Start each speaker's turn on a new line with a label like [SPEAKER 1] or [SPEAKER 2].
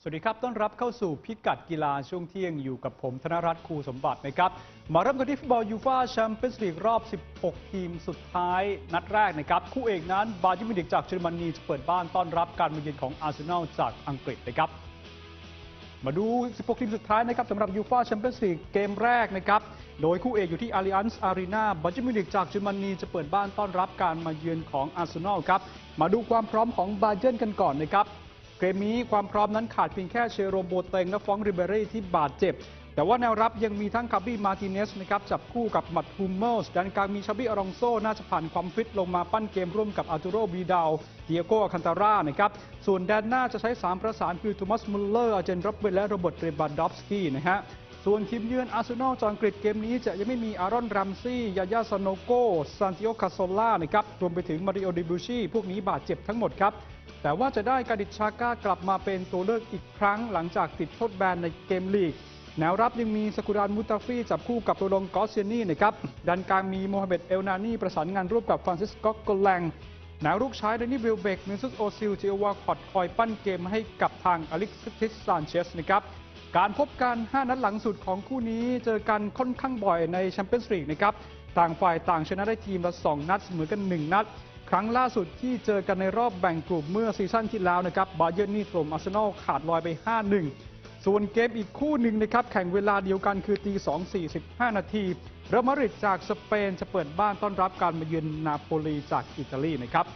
[SPEAKER 1] สวัสดีครับ ต้อนรับเข้าสู่พิกัดกีฬาช่วงเที่ยงอยู่กับผมธนรัตน์ครูสมบัตินะครับ มาเริ่มกันที่ฟุตบอลยูฟ่าแชมเปี้ยนส์ลีกรอบ 16 ทีมสุดท้ายนัดแรกนะครับ คู่เอกนั้นบาเยิร์นมิวนิกจากเยอรมนีจะเปิดบ้านต้อนรับการมาเยือนของอาร์เซนอลจากอังกฤษนะครับ มาดู 16 ทีมสุดท้ายนะครับสำหรับยูฟ่าแชมเปี้ยนส์ลีกเกมแรกนะครับ โดยคู่เอกอยู่ที่อาริอันส์อารีนาบาเยิร์นมิวนิกจากเยอรมนีจะเปิดบ้านต้อนรับการมาเยือนของอาร์เซนอลครับ มาดูความพร้อมของบาเยิร์นกันก่อนนะครับ เกมนี้ความพร้อมนั้นขาดเพียงแค่เชโรมโบเตงและฟองริเบร่ที่บาดเจ็บ แต่ว่าแนวรับยังมีทั้งคาบี้มาร์ติเนสนะครับจับคู่กับมัตฮูมเมลส์ด้านกลางมีชาบี้อารองโซ น่าจะผ่านความฟิตลงมาปั้นเกมร่วมกับอาร์ตูโรบีดาวเดียโกคันตาร่านะครับส่วนแดนหน้าจะใช้ 3 ประสานคือโทมัสมุลเลอร์อาเจนรับเบลและโรเบิร์ตเรบานดอฟสกี้นะฮะส่วนทีมเยือนอาร์เซนอลจากอังกฤษเกมนี้จะยังไม่มีอารอนรัมซี่ยายาซานโนโกซานติโอคาโซล่านะครับรวมไปถึงมาริโอดิบูชีพวกนี้บาดเจ็บทั้งหมดครับ แต่ว่าจะได้กาดิชาก้ากลับมาเป็นตัวเลือกอีกครั้งหลังจากติดโทษแบนในเกมลีก แนวรับยังมีสกุรานมุตาฟีจับคู่กับโรลงกอสเซียนี่นะครับดันกลางมีโมฮัมเหม็ดเอลนานีประสานงานร่วมกับฟรานซิสโกโกแลงแนวรุกใช้เดนิวิลเบกมินซุสโอซิลเจอวาคอดคอยปั้นเกมให้กับทางอเล็กซิสซานเชสนะครับการพบกัน 5 นัดหลังสุดของคู่นี้เจอกันค่อนข้างบ่อยในแชมเปี้ยนส์ลีกนะครับ ต่างฝ่ายต่างชนะได้ทีมละ 2 นัดเสมอกัน 1 นัด ครั้งล่าสุดที่เจอกันในรอบแบ่งกลุ่มเมื่อซีซั่นที่แล้วนะครับบาเยิร์นนี่ถล่มอาร์เซนอลขาดลอยไป 5-1 ส่วนเกมอีกคู่หนึ่งนะครับ แข่งเวลาเดียวกันคือตี2 45 นาทีเรอัลมาดริดจากสเปนจะเปิดบ้านต้อนรับการมาเยือนนาโปลีจากอิตาลีนะครับ